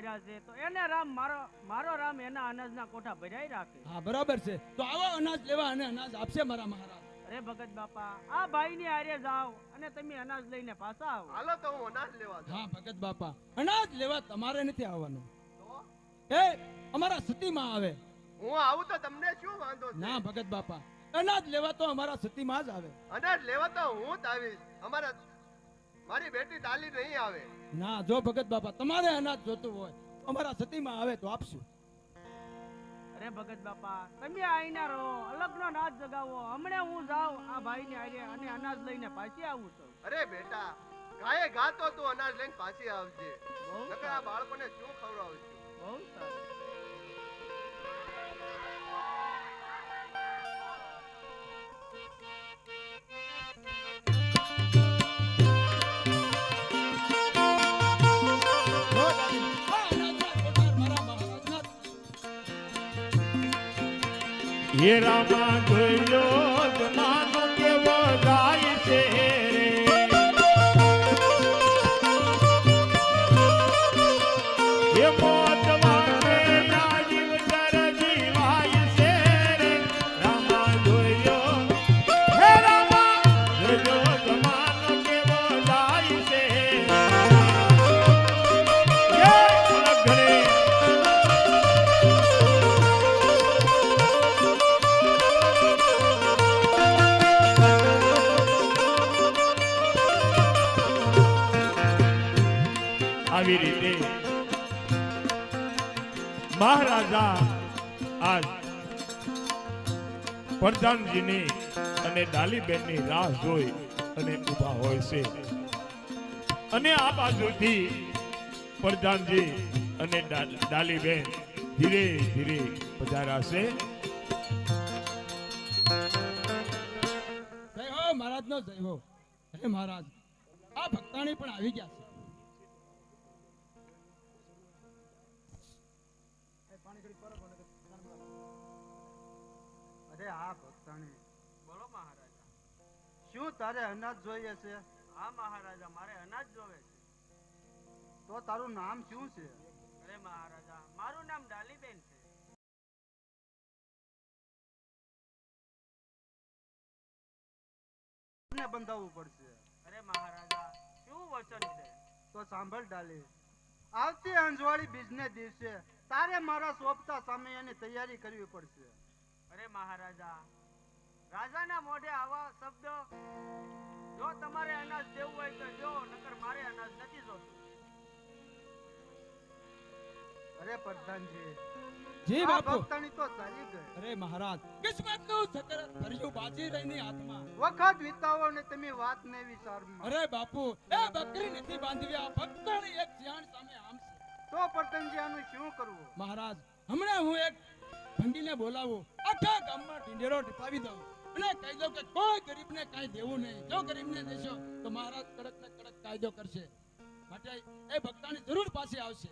ભર્યા છે તો એને રામ મારો મારો રામ એના અનાજના કોઠા ભર્યા રાખે. હા બરાબર છે. તો આવો અનાજ લેવા અને અનાજ આપશે મારા મહારાજ. અરે ભગત બાપા આ ભાઈની આરે જાઓ અને તમે અનાજ લઈને પાછા આવો. હાલો તો હું અનાજ લેવા હા ભગત બાપા. અનાજ લેવા તમારે નથી આવવાનું. તો એ અમારા સતીમાં આવે. હું આવું તો તમને શું વાંધો ના ભગત બાપા. અનાજ લેવા તો અમારા સતીમાં જ આવે. અનાજ લેવા તો હું જ આવીશ. અમારા મારી બેટી ડાલી નહીં આવે. ના જો ભગત બાપા તમારે અનાજ જોતું હોય અમારા સતીમાં આવે તો આપશું. અરે ભગત બાપા તમે આઈના રહો અલગનો નાદ જગાવો. હમણે હું જાઉં આ ભાઈને હારે અને અનાજ લઈને પાછી આવું છું. અરે બેટા ગાયે ગાતો તું અનાજ લઈને પાછી આવજે. નકર આ બાળકોને શું ખવડાવશું જ હે આવી રીતે. મહારાજા આજ પ્રધાનજીની અને ડાલીબેનની રાહ જોઈ અને ઊભા હોય છે. અને આ બાજુથી પ્રધાનજી અને ડાલીબેન ધીરે ધીરે પધારાશે મહારાજ નો જય હો. હે મહારાજ, આ ભક્તાણી પણ આવી ગયા છે. અરે હા ભક્તાણી બોલો મહારાજા. શું તારે અનાજ જોઈએ છે? હા મહારાજા મારે અનાજ જોવે છે. તો તારું નામ શું છે? અરે મહારાજા મારું નામ ડાલીબેન છે. બંધાવવું પડશે? અરે મહારાજા શું વચન છે? તો સાંભળ ડાલી. આવતી અંજવાળી બીજને દિવસે તારે મારા સોંપતા સામે એની તૈયારી કરવી પડશે. અરે મહારાજા, રાજાના મોઢે આવા શબ્દ, જો તમારે અનાજ દેવું હોય તો જો, નકર મારે અનાજ નથી જોતું. અરે પ્રધાનજી. જી બાપુ. ભક્તાણી તો ચાલી ગઈ અરે મહારાજ. કિસ્મતનું ચક્ર ભર્યું બાજી રહીની હાથમાં. વખત વિતાવો ને તમે વાત ને વિચારમાં. અરે બાપુ એ બકરી નથી બાંધવી આ ભક્તાણી એક સિયાણ સામે આમ તો પ્રધાનજી આનું શું કરવું? મહારાજ હમણાં હું એક ભંગીને બોલાવું. આખા ગામમાં ઢીંઢેરો ટીપાવી દઉં. અને કહી દઉં કે કોઈ ગરીબને કાંઈ દેવું નહીં. જો ગરીબને દેશો તો મહારાજ કડક ને કડક કાયદો કરશે. માટે એ ભક્તાની જરૂર પાસે આવશે.